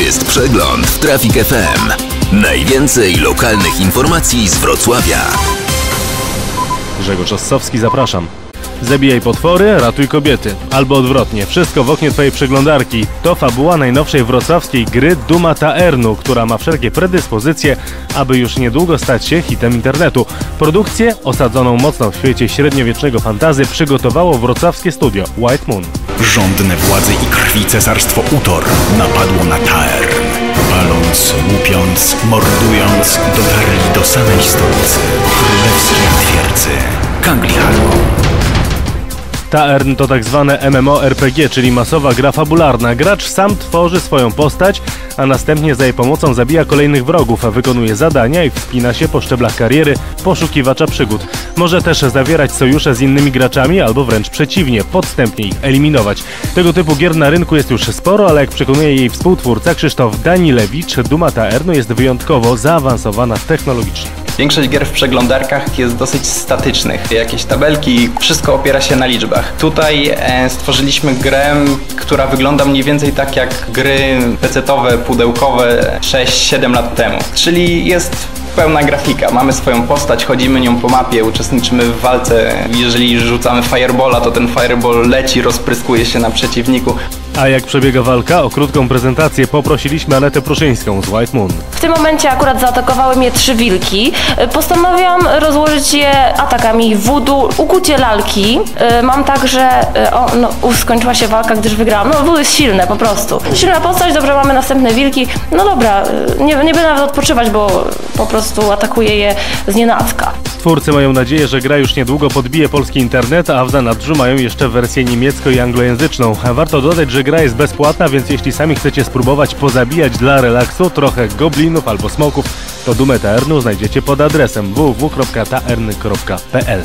jest przegląd w Trafik FM. Najwięcej lokalnych informacji z Wrocławia. Grzegorz Ossowski, zapraszam. Zabijaj potwory, ratuj kobiety. Albo odwrotnie, wszystko w oknie Twojej przeglądarki. To fabuła najnowszej wrocławskiej gry Duma Taernu, która ma wszelkie predyspozycje, aby już niedługo stać się hitem internetu. Produkcję, osadzoną mocno w świecie średniowiecznego fantazy, przygotowało wrocławskie studio White Moon. Żądne władzy i krwi cesarstwo Utor napadło na Taern. Paląc, łupiąc, mordując, dotarli do samej stolicy królewskiej twierdzy Kangliharmu. Taern to tak zwane MMORPG, czyli masowa gra fabularna. Gracz sam tworzy swoją postać, a następnie za jej pomocą zabija kolejnych wrogów, wykonuje zadania i wspina się po szczeblach kariery poszukiwacza przygód. Może też zawierać sojusze z innymi graczami, albo wręcz przeciwnie, podstępnie ich eliminować. Tego typu gier na rynku jest już sporo, ale jak przekonuje jej współtwórca Krzysztof Danilewicz, Duma Taernu jest wyjątkowo zaawansowana technologicznie. Większość gier w przeglądarkach jest dosyć statycznych. Jakieś tabelki, wszystko opiera się na liczbach. Tutaj e, stworzyliśmy grę, która wygląda mniej więcej tak jak gry PC-owe, pudełkowe 6-7 lat temu. Czyli jest pełna grafika. Mamy swoją postać, chodzimy nią po mapie, uczestniczymy w walce. Jeżeli rzucamy firebola, to ten fireball leci, rozpryskuje się na przeciwniku. A jak przebiega walka? O krótką prezentację poprosiliśmy Anetę Pruszyńską z White Moon. W tym momencie akurat zaatakowały mnie trzy wilki. Y, Postanowiłam rozłożyć je atakami wudu, ukucie lalki. Y, Mam także, y, o, no, uf, skończyła się walka, gdyż wygrałam. No, wód jest silne po prostu. Silna postać, dobrze, mamy następne wilki. No dobra, nie, nie będę nawet odpoczywać, bo po prostu atakuję je z nienacka. Twórcy mają nadzieję, że gra już niedługo podbije polski internet, a w zanadrzu mają jeszcze wersję niemiecko- i anglojęzyczną. Warto dodać, że gra jest bezpłatna, więc jeśli sami chcecie spróbować pozabijać dla relaksu trochę goblinów albo smoków, to Dumę Taernu znajdziecie pod adresem www.taern.pl.